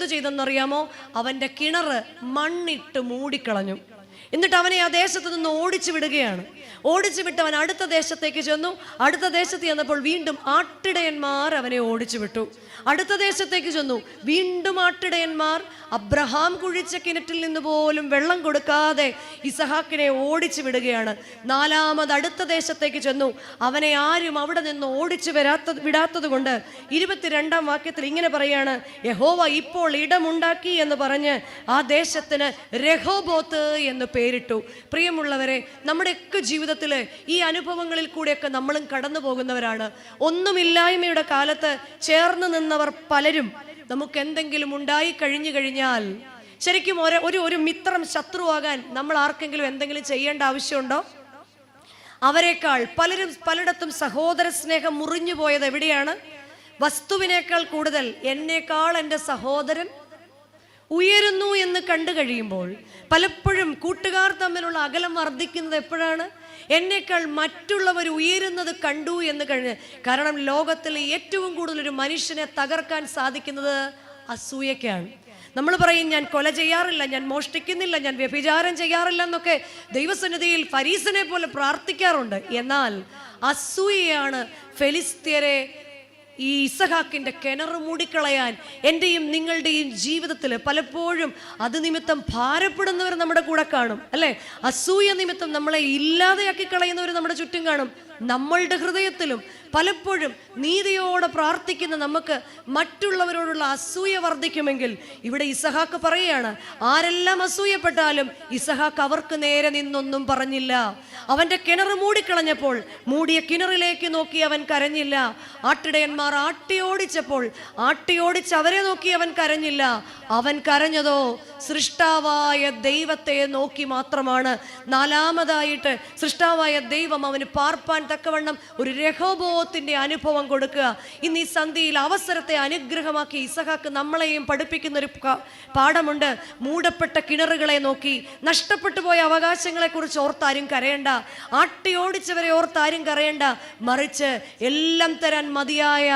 എന്തു ചെയ്തെന്നറിയാമോ അവന്റെ കിണറ് മണ്ണിട്ട് മൂടിക്കളഞ്ഞു. എന്നിട്ട് അവനെ ആ ദേശത്ത് നിന്ന് ഓടിച്ചു വിടുകയാണ്. ഓടിച്ചു വിട്ടവൻ അടുത്ത ദേശത്തേക്ക് ചെന്നു. അടുത്ത ദേശത്ത് ചെന്നപ്പോൾ വീണ്ടും ആട്ടിടയന്മാർ അവനെ ഓടിച്ചു വിട്ടു. അടുത്ത ദേശത്തേക്ക് ചെന്നു. വീണ്ടും ആട്ടിടയന്മാർ അബ്രഹാം കുഴിച്ച കിണറ്റിൽ നിന്ന് പോലും വെള്ളം കൊടുക്കാതെ ഇസഹാക്കിനെ ഓടിച്ചു വിടുകയാണ്. നാലാമത് അടുത്ത ദേശത്തേക്ക് ചെന്നു. അവനെ ആരും അവിടെ നിന്ന് ഓടിച്ചു വരാത്ത വിടാത്തത് കൊണ്ട് ഇരുപത്തിരണ്ടാം വാക്യത്തിൽ ഇങ്ങനെ പറയാണ് യഹോവ ഇപ്പോൾ ഇടമുണ്ടാക്കി എന്ന് പറഞ്ഞ് ആ ദേശത്തിന് രഹോബോത്ത് എന്ന് പേരിട്ടു. പ്രിയമുള്ളവരെ നമ്മുടെയൊക്കെ ജീവിതത്തിൽ ഈ അനുഭവങ്ങളിൽ കൂടെയൊക്കെ നമ്മളും കടന്നു പോകുന്നവരാണ് ഒന്നുമില്ലായ്മയുടെ കാലത്ത് ചേർന്ന് നിന്നവർ പലരും നമുക്ക് എന്തെങ്കിലും ഉണ്ടായി കഴിഞ്ഞു കഴിഞ്ഞാൽ ശരിക്കും ഒരു ഒരു ഒരു മിത്രം ശത്രുവാകാൻ നമ്മൾ ആർക്കെങ്കിലും എന്തെങ്കിലും ചെയ്യേണ്ട ആവശ്യമുണ്ടോ? അവരെക്കാൾ പലരും പലയിടത്തും സഹോദര സ്നേഹം മുറിഞ്ഞു പോയത് എവിടെയാണ്? വസ്തുവിനേക്കാൾ കൂടുതൽ എന്നേക്കാൾ എന്റെ സഹോദരൻ ഉയരുന്നു എന്ന് കണ്ടു കഴിയുമ്പോൾ പലപ്പോഴും കൂട്ടുകാർ തമ്മിലുള്ള അകലം വർദ്ധിക്കുന്നത് എപ്പോഴാണ്? എന്നേക്കാൾ മറ്റുള്ളവർ ഉയരുന്നത് കണ്ടു എന്ന് കഴിഞ്ഞ്. കാരണം ലോകത്തിലെ ഏറ്റവും കൂടുതൽ ഒരു മനുഷ്യനെ തകർക്കാൻ സാധിക്കുന്നത് അസൂയക്കാണ് നമ്മൾ പറയും ഞാൻ കൊല ചെയ്യാറില്ല ഞാൻ മോഷ്ടിക്കുന്നില്ല ഞാൻ വ്യഭിചാരം ചെയ്യാറില്ല എന്നൊക്കെ ദൈവസന്നിധിയിൽ ഫരീസിനെ പോലെ പ്രാർത്ഥിക്കാറുണ്ട്. എന്നാൽ അസൂയയാണ് ഫെലിസ്ത്യരെ ഈ ഇസഹാക്കിന്റെ കിണർ മൂടിക്കളയാൻ എന്റെയും നിങ്ങളുടെയും ജീവിതത്തിൽ പലപ്പോഴും അത് നിമിത്തം ഭാരപ്പെടുന്നവർ നമ്മുടെ കൂടെ കാണും അല്ലേ? അസൂയ നിമിത്തം നമ്മളെ ഇല്ലാതെയാക്കി കളയുന്നവർ നമ്മുടെ ചുറ്റും കാണും. നമ്മളുടെ ഹൃദയത്തിലും പലപ്പോഴും നീതിയോടെ പ്രാർത്ഥിക്കുന്ന നമുക്ക് മറ്റുള്ളവരോടുള്ള അസൂയ വർദ്ധിക്കുമെങ്കിൽ ഇവിടെ ഇസഹാക്ക് പറയുകയാണ് ആരെല്ലാം അസൂയപ്പെട്ടാലും ഇസഹാക്ക് അവർക്ക് നേരെ നിന്നൊന്നും പറഞ്ഞില്ല. അവന്റെ കിണർ മൂടിക്കളഞ്ഞപ്പോൾ മൂടിയ കിണറിലേക്ക് നോക്കി അവൻ കരഞ്ഞില്ല. ആട്ടിടയന്മാർ ആട്ടിയോടിച്ചപ്പോൾ ആട്ടിയോടിച്ച് അവരെ നോക്കി അവൻ കരഞ്ഞില്ല. അവൻ കരഞ്ഞതോ സൃഷ്ടാവായ ദൈവത്തെ നോക്കി മാത്രമാണ്. നാലാമതായിട്ട് സൃഷ്ടാവായ ദൈവം അവന് പാർപ്പാൻ തക്കവണ്ണം ഒരു രഹോബോധത്തിന്റെ അനുഭവം കൊടുക്കുക. ഇന്ന് ഈ സന്ധിയിൽ അവസരത്തെ അനുഗ്രഹമാക്കി ഇസഹാക്ക് നമ്മളെയും പഠിപ്പിക്കുന്ന ഒരു പാഠമുണ്ട്. മൂടപ്പെട്ട കിണറുകളെ നോക്കി നഷ്ടപ്പെട്ടു പോയ അവകാശങ്ങളെക്കുറിച്ച് ഓർത്താരും കരയണ്ട. ആട്ടി ഓടിച്ചവരെ ഓർത്താരും കരയണ്ട. മറിച്ച് എല്ലാം തരാൻ മതിയായ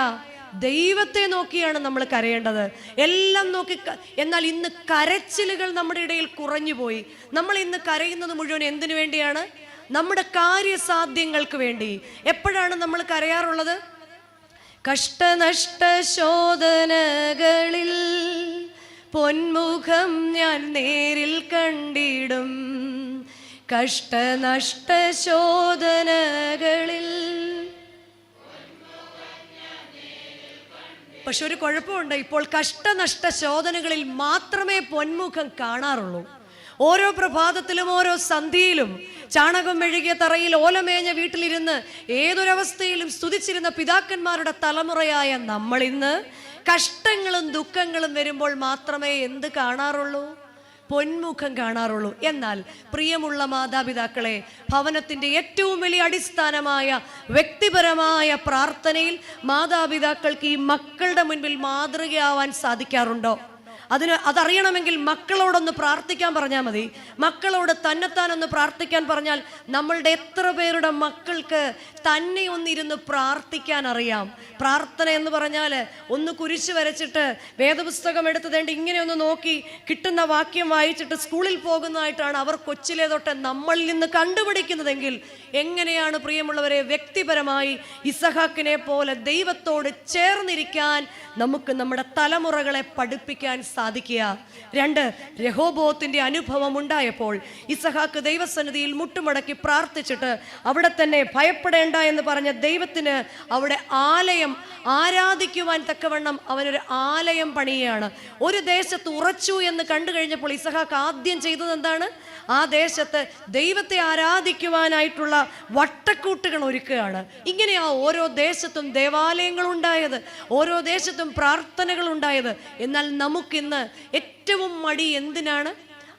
ദൈവത്തെ നോക്കിയാണ് നമ്മൾ കരയേണ്ടത്. എല്ലാം നോക്കി എന്നാൽ ഇന്ന് കരച്ചിലുകൾ നമ്മുടെ ഇടയിൽ കുറഞ്ഞുപോയി. നമ്മൾ ഇന്ന് കരയുന്നത് മുഴുവൻ എന്തിനു വേണ്ടിയാണ്? നമ്മുടെ കാര്യസാധ്യങ്ങൾക്ക് വേണ്ടി. എപ്പോഴാണ് നമ്മൾ കരയാറുള്ളത്? കഷ്ടനഷ്ട ശോധനകളിൽ പൊന്മുഖം ഞാൻ നേരിൽ കണ്ടിടും. കഷ്ടനഷ്ട ശോധനകളിൽ പക്ഷെ ഒരു കുഴപ്പമുണ്ട്. ഇപ്പോൾ കഷ്ടനഷ്ട ശോധനകളിൽ മാത്രമേ പൊന്മുഖം കാണാറുള്ളൂ. ഓരോ പ്രഭാതത്തിലും ഓരോ സന്ധിയിലും ചാണകം മെഴുകിയ തറയിൽ ഓലമേഞ്ഞ വീട്ടിലിരുന്ന് ഏതൊരവസ്ഥയിലും സ്തുതിച്ചിരുന്ന പിതാക്കന്മാരുടെ തലമുറയായ നമ്മൾ ഇന്ന് കഷ്ടങ്ങളും ദുഃഖങ്ങളും വരുമ്പോൾ മാത്രമേ എന്ത് കാണാറുള്ളൂ? പൊന്മുഖം കാണാറുള്ളൂ. എന്നാൽ പ്രിയമുള്ള മാതാപിതാക്കളെ ഭവനത്തിന്റെ ഏറ്റവും വലിയ അടിസ്ഥാനമായ വ്യക്തിപരമായ പ്രാർത്ഥനയിൽ മാതാപിതാക്കൾക്ക് ഈ മക്കളുടെ മുൻപിൽ മാതൃകയാവാൻ സാധിക്കാറുണ്ടോ? അതിന് അതറിയണമെങ്കിൽ മക്കളോടൊന്ന് പ്രാർത്ഥിക്കാൻ പറഞ്ഞാൽ മതി. മക്കളോട് തന്നെത്താനൊന്ന് പ്രാർത്ഥിക്കാൻ പറഞ്ഞാൽ നമ്മളുടെ എത്ര പേരുടെ മക്കൾക്ക് തന്നെ ഒന്നിരുന്ന് പ്രാർത്ഥിക്കാൻ അറിയാം. പ്രാർത്ഥന എന്ന് പറഞ്ഞാൽ ഒന്ന് കുരിശ് വരച്ചിട്ട് വേദപുസ്തകം എടുത്തതേണ്ട ഇങ്ങനെ ഒന്ന് നോക്കി കിട്ടുന്ന വാക്യം വായിച്ചിട്ട് സ്കൂളിൽ പോകുന്നതായിട്ടാണ് അവർ കൊച്ചിലെ തൊട്ട് നമ്മളിൽ നിന്ന് കണ്ടുപിടിക്കുന്നതെങ്കിൽ എങ്ങനെയാണ് പ്രിയമുള്ളവരെ വ്യക്തിപരമായി ഇസഹാക്കിനെ പോലെ ദൈവത്തോട് ചേർന്നിരിക്കാൻ നമുക്ക് നമ്മുടെ തലമുറകളെ പഠിപ്പിക്കാൻ സാധിക്കുക. രണ്ട് രഹോബോത്തിന്റെ അനുഭവം ഉണ്ടായപ്പോൾ ഇസഹാക്ക് ദൈവസന്നിധിയിൽ മുട്ടുമടക്കി പ്രാർത്ഥിച്ചിട്ട് അവിടെ തന്നെ ഭയപ്പെടേണ്ട എന്ന് പറഞ്ഞ ദൈവത്തിന് അവിടെ ആലയം ആരാധിക്കുവാൻ തക്കവണ്ണം അവനൊരു ആലയം പണിയുകയാണ്. ഒരു ദേശത്ത് ഉറച്ചു എന്ന് കണ്ടു കഴിഞ്ഞപ്പോൾ ഇസഹാക്ക് ആദ്യം ചെയ്തത് എന്താണ്? ആ ദേശത്ത് ദൈവത്തെ ആരാധിക്കുവാനായിട്ടുള്ള വട്ടക്കൂട്ടുകൾ ഒരുക്കുകയാണ്. ഇങ്ങനെയാ ഓരോ ദേശത്തും ദേവാലയങ്ങൾ ഉണ്ടായത് ഓരോ ദേശത്തും പ്രാർത്ഥനകൾ ഉണ്ടായത്. എന്നാൽ നമുക്കിന്ന് ഏറ്റവും മടി എന്തിനാണ്?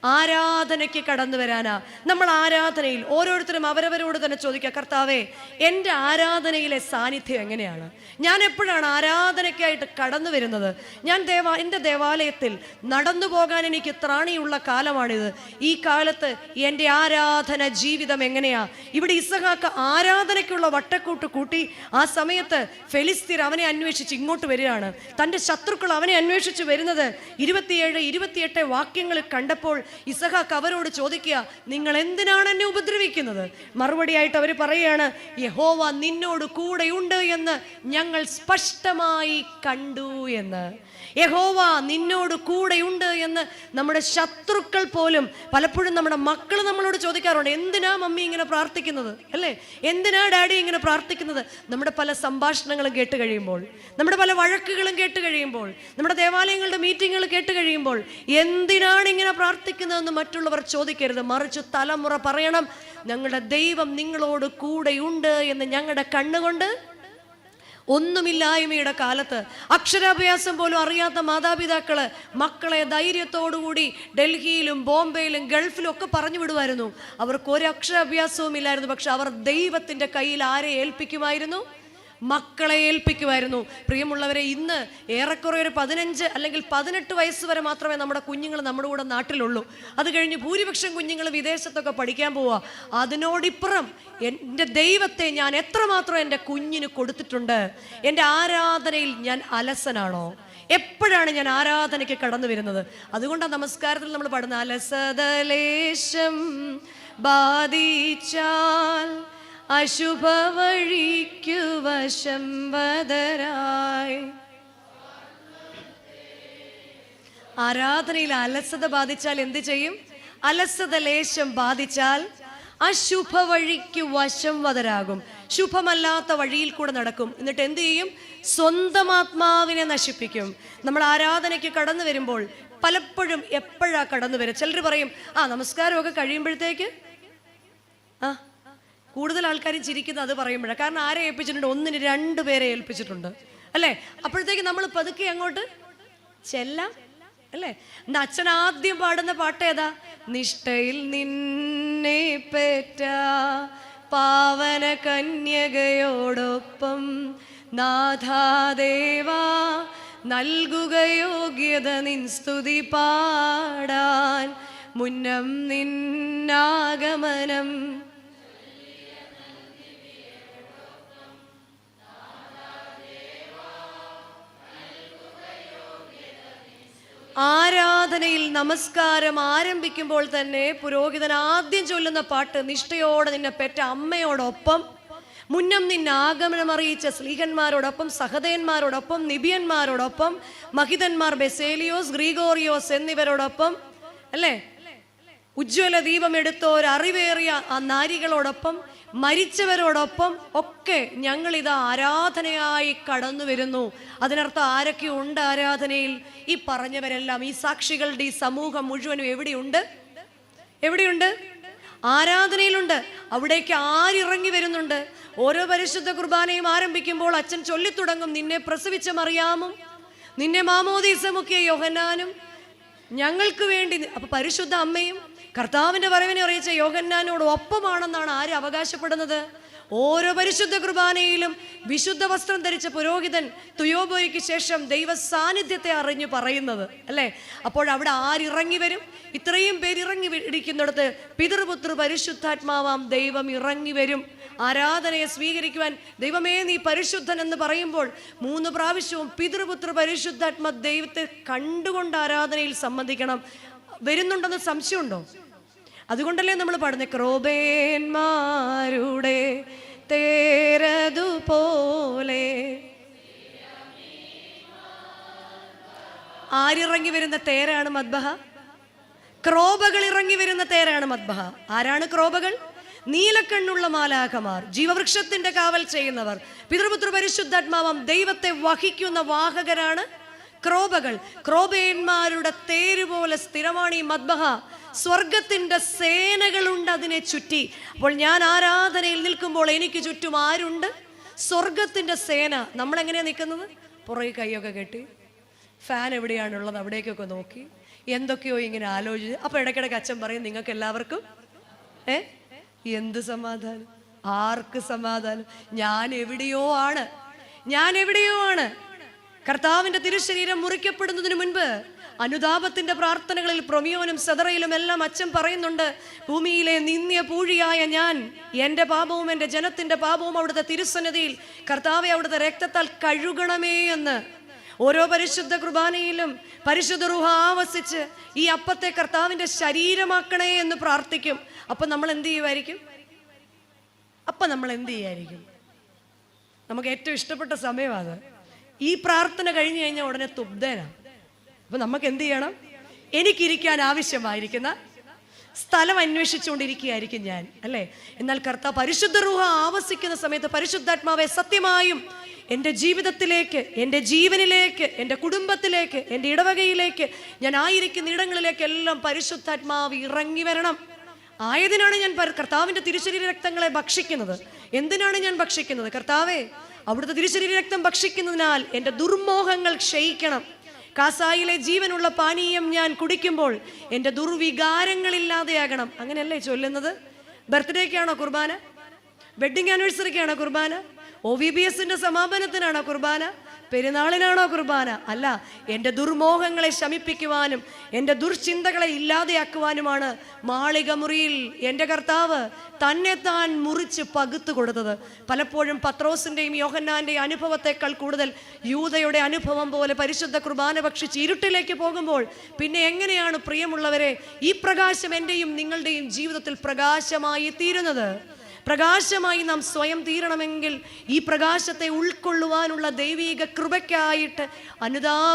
ആരാധനയ്ക്ക് കടന്നു വരാനാ? നമ്മൾ ആരാധനയിൽ ഓരോരുത്തരും അവരവരോട് തന്നെ ചോദിക്കുക കർത്താവേ എന്റെ ആരാധനയിലെ സാന്നിധ്യം എങ്ങനെയാണ്? ഞാൻ എപ്പോഴാണ് ആരാധനയ്ക്കായിട്ട് കടന്നു വരുന്നത്? ഞാൻ ദേവാ എന്റെ ദേവാലയത്തിൽ നടന്നു പോകാൻ എനിക്ക് ത്രാണിയുള്ള കാലമാണിത്. ഈ കാലത്ത് എന്റെ ആരാധന ജീവിതം എങ്ങനെയാ? ഇവിടെ ഇസഹാക്ക് ആരാധനയ്ക്കുള്ള വട്ടക്കൂട്ട് കൂട്ടി ആ സമയത്ത് ഫെലിസ്തീർ അവനെ അന്വേഷിച്ച് ഇങ്ങോട്ട് വരികയാണ്. തന്റെ ശത്രുക്കൾ അവനെ അന്വേഷിച്ച് വരുന്നത് ഇരുപത്തിയേഴ് ഇരുപത്തിയെട്ട് വാക്യങ്ങൾ കണ്ടപ്പോൾ ഇസഹാക്ക് അവരോട് ചോദിക്കുക നിങ്ങൾ എന്തിനാണ് എന്നെ ഉപദ്രവിക്കുന്നത്? മറുപടിയായിട്ട് അവർ പറയുകയാണ് യഹോവ നിന്നോട് കൂടെയുണ്ട് എന്ന് ഞങ്ങൾ സ്പഷ്ടമായി കണ്ടു എന്ന്. യഹോവ നിന്നോട് കൂടെയുണ്ട് എന്ന് നമ്മുടെ ശത്രുക്കൾ പോലും പലപ്പോഴും നമ്മുടെ മക്കൾ നമ്മളോട് ചോദിക്കാറുണ്ട്. എന്തിനാ മമ്മി ഇങ്ങനെ പ്രാർത്ഥിക്കുന്നത്? അല്ലേ? എന്തിനാ ഡാഡി ഇങ്ങനെ പ്രാർത്ഥിക്കുന്നത്? നമ്മുടെ പല സംഭാഷണങ്ങളും കേട്ട് കഴിയുമ്പോൾ നമ്മുടെ പല വഴക്കുകളും കേട്ട് കഴിയുമ്പോൾ നമ്മുടെ ദേവാലയങ്ങളുടെ മീറ്റിങ്ങുകൾ കേട്ട് കഴിയുമ്പോൾ എന്തിനാണ് ഇങ്ങനെ പ്രാർത്ഥിക്കുന്നതെന്ന് മറ്റുള്ളവർ ചോദിക്കരുത്. മറിച്ച് തലമുറ പറയണം ഞങ്ങളുടെ ദൈവം നിങ്ങളോട് കൂടെയുണ്ട് എന്ന് ഞങ്ങളുടെ കണ്ണുകൊണ്ട് ഒന്നുമില്ലായ്മയുടെ കാലത്ത് അക്ഷരാഭ്യാസം പോലും അറിയാത്ത മാതാപിതാക്കൾ മക്കളെ ധൈര്യത്തോടുകൂടി ഡൽഹിയിലും ബോംബെയിലും ഗൾഫിലും ഒക്കെ പറഞ്ഞു വിടുമായിരുന്നു. അവർക്ക് ഒരു അക്ഷരാഭ്യാസവും ഇല്ലായിരുന്നു പക്ഷെ അവർ ദൈവത്തിന്റെ കയ്യിൽ ആരെ ഏൽപ്പിക്കുമായിരുന്നു? മക്കളെ ഏൽപ്പിക്കുമായിരുന്നു. പ്രിയമുള്ളവരെ ഇന്ന് ഏറെക്കുറെ ഒരു പതിനഞ്ച് അല്ലെങ്കിൽ പതിനെട്ട് വയസ്സ് വരെ മാത്രമേ നമ്മുടെ കുഞ്ഞുങ്ങൾ നമ്മുടെ കൂടെ നാട്ടിലുള്ളൂ. അത് കഴിഞ്ഞ് ഭൂരിപക്ഷം കുഞ്ഞുങ്ങൾ വിദേശത്തൊക്കെ പഠിക്കാൻ പോവുക അതിനോടിപ്പുറം എന്റെ ദൈവത്തെ ഞാൻ എത്രമാത്രം എന്റെ കുഞ്ഞിന് കൊടുത്തിട്ടുണ്ട്. എന്റെ ആരാധനയിൽ ഞാൻ അലസനാണോ? എപ്പോഴാണ് ഞാൻ ആരാധനയ്ക്ക് കടന്നു വരുന്നത്? അതുകൊണ്ടാണ് നമസ്കാരത്തിൽ നമ്മൾ പാടുന്ന അലസതലേശം ബാധിച്ചാൽ അശുഭ വഴിക്കു വശം വതരായി ആരാധനയിൽ അലസത ബാധിച്ചാൽ എന്ത് ചെയ്യും? അലസത ലേശം ബാധിച്ചാൽ അശുഭ വഴിക്ക് വശം വതരാകും ശുഭമല്ലാത്ത വഴിയിൽ കൂടെ നടക്കും. എന്നിട്ട് എന്ത് ചെയ്യും? സ്വന്തം ആത്മാവിനെ നശിപ്പിക്കും. നമ്മൾ ആരാധനയ്ക്ക് കടന്നു വരുമ്പോൾ പലപ്പോഴും എപ്പോഴാ കടന്നു വരും ചിലർ പറയും ആ നമസ്കാരമൊക്കെ കഴിയുമ്പോഴത്തേക്ക്? ആ കൂടുതൽ ആൾക്കാരും ചിരിക്കുന്നത് അത് പറയുമ്പോഴാണ് കാരണം ആരെ ഏൽപ്പിച്ചിട്ടുണ്ട്? ഒന്നിന് രണ്ട് പേരെ ഏൽപ്പിച്ചിട്ടുണ്ട്. അല്ലേ? അപ്പോഴത്തേക്ക് നമ്മൾ പതുക്കെ അങ്ങോട്ട് ചെല്ലാം. അല്ലേ? എന്താ അച്ഛൻ ആദ്യം പാടുന്ന പാട്ട് ഏതാ? നിഷ്ഠയിൽ നിന്നെ പേറ്റ പാവന കന്യകയോടൊപ്പം നാഥാദേവ നൽകുക യോഗ്യത നിൻ സ്തുതി പാടാൻ മുന്നം നിന്നാഗമനം ആരാധനയിൽ നമസ്കാരം ആരംഭിക്കുമ്പോൾ തന്നെ പുരോഹിതൻ ആദ്യം ചൊല്ലുന്ന പാട്ട് നിഷ്ഠയോടെ നിന്നെ പെറ്റ അമ്മയോടൊപ്പം മുന്നം നിന്നെ ആഗമനം അറിയിച്ച സ്ലീഹന്മാരോടൊപ്പം സഹതയന്മാരോടൊപ്പം നിബിയന്മാരോടൊപ്പം മഹിതന്മാർ ബെസേലിയോസ് ഗ്രീഗോറിയോസ് എന്നിവരോടൊപ്പം അല്ലേ? ഉജ്ജ്വല ദീപം എടുത്തോർ അറിവേറിയ ആ നാരികളോടൊപ്പം മരിച്ചവരോടൊപ്പം ഒക്കെ ഞങ്ങൾ ഇത് ആരാധനയായി കടന്നു വരുന്നു. അതിനർത്ഥം ആരൊക്കെ ഉണ്ട് ആരാധനയിൽ? ഈ പറഞ്ഞവരെല്ലാം ഈ സാക്ഷികളുടെ ഈ സമൂഹം മുഴുവനും എവിടെയുണ്ട്? എവിടെയുണ്ട്? ആരാധനയിലുണ്ട്. അവിടേക്ക് ആരിറങ്ങി വരുന്നുണ്ട്? ഓരോ പരിശുദ്ധ കുർബാനയും ആരംഭിക്കുമ്പോൾ അച്ഛൻ ചൊല്ലിത്തുടങ്ങും നിന്നെ പ്രസവിച്ച മറിയാമും നിന്നെ മാമോദീസമുക്കിയ യോഹനാനും ഞങ്ങൾക്ക് വേണ്ടി അപ്പൊ പരിശുദ്ധ അമ്മയും കർത്താവിന്റെ വരവിനെ അറിയിച്ച യോഹന്നാനോട് ഒപ്പമാണെന്നാണ് ആര് അവകാശപ്പെടുന്നത്? ഓരോ പരിശുദ്ധ കുർബാനയിലും വിശുദ്ധ വസ്ത്രം ധരിച്ച പുരോഹിതൻ തുയോബോയ്ക്ക് ശേഷം ദൈവ സാന്നിധ്യത്തെ അറിഞ്ഞു പറയുന്നത് അല്ലേ? അപ്പോൾ അവിടെ ആരിറങ്ങി വരും? ഇത്രയും പേര് ഇറങ്ങി ഇടിക്കുന്നിടത്ത് പിതൃപുത്ര പരിശുദ്ധാത്മാവാം ദൈവം ഇറങ്ങി വരും. ആരാധനയെ സ്വീകരിക്കുവാൻ ദൈവമേ നീ പരിശുദ്ധൻ എന്ന് പറയുമ്പോൾ മൂന്ന് പ്രാവശ്യവും പിതൃപുത്ര പരിശുദ്ധാത്മ ദൈവത്തെ കണ്ടുകൊണ്ട് ആരാധനയിൽ സംബന്ധിക്കണം. വരുന്നുണ്ടെന്ന് സംശയമുണ്ടോ? അതുകൊണ്ടല്ലേ നമ്മൾ പാടുന്നത് ക്രോബേന്മാരുടെ തേരതുപോലെ ആരിറങ്ങി വരുന്ന തേരാണ് മദ്ബഹ? ക്രോബകൾ ഇറങ്ങി വരുന്ന തേരാണ് മദ്ബഹ. ആരാണ് ക്രോബകൾ? നീലക്കണ്ണുള്ള മാലാഖമാർ ജീവവൃക്ഷത്തിന്റെ കാവൽ ചെയ്യുന്നവർ പിതൃപുത്ര പരിശുദ്ധാത്മാവം ദൈവത്തെ വഹിക്കുന്ന വാഹകരാണ് ക്രോബകൾ. ക്രോബേന്മാരുടെ തേരുപോലെ സ്ഥിരമാണ് ഈ മദ്ബഹ. സ്വർഗത്തിന്റെ സേനകളുണ്ട് അതിനെ ചുറ്റി. അപ്പോൾ ഞാൻ ആരാധനയിൽ നിൽക്കുമ്പോൾ എനിക്ക് ചുറ്റും ആരുണ്ട്? സ്വർഗത്തിന്റെ സേന. നമ്മളെങ്ങനെയാണ് നിൽക്കുന്നത്? പുറകെ കൈയൊക്കെ കെട്ടി. ഫാൻ എവിടെയാണുള്ളത്? അവിടേക്കൊക്കെ നോക്കി. എന്തൊക്കെയോ ഇങ്ങനെ ആലോചിച്ച്. അപ്പോൾ ഇടയ്ക്കിടയ്ക്ക് അച്ഛൻ പറയും നിങ്ങൾക്ക് എല്ലാവർക്കും? ഏ? എന്ത് സമാധാനം? ആർക്ക് സമാധാനം? ഞാൻ എവിടെയോ ആണ്. ഞാൻ എവിടെയോ ആണ്. കർത്താവിന്റെ തിരുശരീരം മുറിക്കപ്പെടുന്നതിന് മുൻപ് അനുതാപത്തിന്റെ പ്രാർത്ഥനകളിൽ പ്രൊമിയോനും സദറയിലും എല്ലാം അച്ഛൻ പറയുന്നുണ്ട് ഭൂമിയിലെ നിന്ദ്യ പൂഴിയായ ഞാൻ എന്റെ പാപവും എന്റെ ജനത്തിന്റെ പാപവും അവിടുത്തെ തിരുസന്നിധിയിൽ കർത്താവെ അവിടുത്തെ രക്തത്താൽ കഴുകണമേ എന്ന് ഓരോ പരിശുദ്ധ കുർബാനയിലും പരിശുദ്ധ റുഹ ആവസിച്ച് ഈ അപ്പത്തെ കർത്താവിന്റെ ശരീരമാക്കണേ എന്ന് പ്രാർത്ഥിക്കും. അപ്പം നമ്മൾ എന്ത് ചെയ്യുമായിരിക്കും? അപ്പം നമ്മൾ എന്ത് ചെയ്യായിരിക്കും? നമുക്ക് ഏറ്റവും ഇഷ്ടപ്പെട്ട സമയമാണ് ഈ പ്രാർത്ഥന കഴിഞ്ഞു കഴിഞ്ഞാൽ ഉടനെ തുബ്ധനാണ് അപ്പം നമുക്ക് എന്ത് ചെയ്യണം എനിക്കിരിക്കാൻ ആവശ്യമായിരിക്കുന്ന സ്ഥലം അന്വേഷിച്ചുകൊണ്ടിരിക്കുകയായിരിക്കും ഞാൻ അല്ലേ? എന്നാൽ കർത്താവ് പരിശുദ്ധ റൂഹ ആവസിക്കുന്ന സമയത്ത് പരിശുദ്ധാത്മാവെ സത്യമായും എന്റെ ജീവിതത്തിലേക്ക് എന്റെ ജീവനിലേക്ക് എന്റെ കുടുംബത്തിലേക്ക് എന്റെ ഇടവകയിലേക്ക് ഞാൻ ആയിരിക്കുന്ന ഇടങ്ങളിലേക്കെല്ലാം പരിശുദ്ധാത്മാവ് ഇറങ്ങി വരണം. ആയതിനാണ് ഞാൻ കർത്താവിന്റെ തിരുശരീര രക്തങ്ങളെ ഭക്ഷിക്കുന്നത്. എന്തിനാണ് ഞാൻ ഭക്ഷിക്കുന്നത്? കർത്താവേ അവിടുത്തെ തിരുശരീര രക്തം ഭക്ഷിക്കുന്നതിനാൽ എന്റെ ദുർമോഹങ്ങൾ ക്ഷയിക്കണം. കാസായിലെ ജീവനുള്ള പാനീയം ഞാൻ കുടിക്കുമ്പോൾ എന്റെ ദുർവികാരങ്ങളില്ലാതെയാകണം. അങ്ങനെയല്ലേ ചൊല്ലുന്നത്? ബർത്ത്ഡേക്കാണോ കുർബാന? വെഡിങ് ആനിവേഴ്സറിക്കാണോ കുർബാന? ഒ വി ബി എസിന്റെ സമാപനത്തിനാണോ കുർബാന? പെരുന്നാളിനാണോ കുർബാന? അല്ല എന്റെ ദുർമോഹങ്ങളെ ശമിപ്പിക്കുവാനും എന്റെ ദുർചിന്തകളെ ഇല്ലാതെയാക്കുവാനുമാണ് മാളിക മുറിയിൽ എന്റെ കർത്താവ് തന്നെ താൻ മുറിച്ച് പകുത്തു കൊടുത്തത്. പലപ്പോഴും പത്രോസിന്റെയും യോഹന്നാന്റെയും അനുഭവത്തെക്കാൾ കൂടുതൽ യൂതയുടെ അനുഭവം പോലെ പരിശുദ്ധ കുർബാന ഭക്ഷിച്ച് ഇരുട്ടിലേക്ക് പോകുമ്പോൾ പിന്നെ എങ്ങനെയാണ് പ്രിയമുള്ളവരെ ഈ പ്രകാശം എന്റെയും നിങ്ങളുടെയും ജീവിതത്തിൽ പ്രകാശമായി തീരുന്നത്? പ്രകാശമായി നാം സ്വയം തീരണമെങ്കിൽ ഈ പ്രകാശത്തെ ഉൾക്കൊള്ളുവാനുള്ള ദൈവീക കൃപയ്ക്കായിട്ട് അനുതാപ